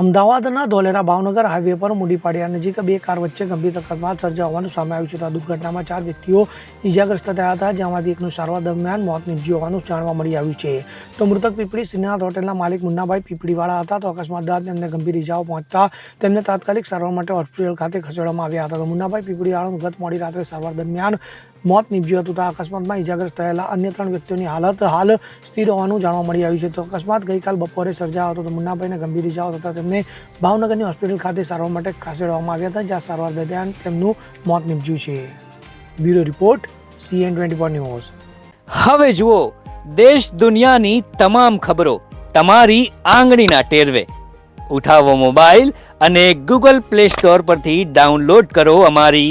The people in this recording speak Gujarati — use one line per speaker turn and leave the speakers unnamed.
અમદાવાદના ધોલેરા ભાવનગર હાઈવે પર મૂડી પાડિયા નજીક બે કાર વચ્ચે ગંભીર અકસ્માત સર્જા હોવાનું સામે આવ્યું છે. આ દુર્ઘટનામાં ચાર વ્યક્તિઓ ઇજાગ્રસ્ત થયા હતા, જેમાંથી એકનું સારવાર દરમિયાન મોત નીપજ્યું હોવાનું જાણવા મળી આવ્યું છે. તો મૃતક પીપળી શ્રીનાથ હોટેલના માલિક મુન્નાભાઈ પીપળીવાળા હતા. તો અકસ્માત બાદ તેમને ગંભીર ઇજાઓ પહોંચતા તેમને તાત્કાલિક સારવાર માટે હોસ્પિટલ ખાતે ખસેડવામાં આવ્યા હતા. તો મુન્નાભાઈ પીપળીવાળાનું ગત મોડી રાત્રે સારવાર દરમિયાન મોત નીપજ્યું હતું તો અકસ્માતમાં ઇજાગ્રસ્ત થયેલા અન્ય ત્રણ વ્યક્તિઓની હાલત હાલ સ્થિર હોવાનું જાણવા મળી આવ્યું છે. તો અકસ્માત ગઈકાલ બપોરે સર્જાયો હતો તો મુન્નાભાઈને ગંભીર ઇજાઓ થતાં તેમને ભાવનગરની હોસ્પિટલ ખાતે સારવાર માટે ખસેડવામાં આવ્યા હતા, જ્યાં સારવાર દરમિયાન તેમનું મોત નીપજ્યું છે. Bureau report CN twenty four news.
હવે જુઓ, દેશ દુનિયાની તમામ ખબરો તમારી આંગળીના ટેરવે. ઉઠાવો મોબાઈલ અને ગૂગલ પ્લે સ્ટોર પરથી ડાઉનલોડ કરો અમારી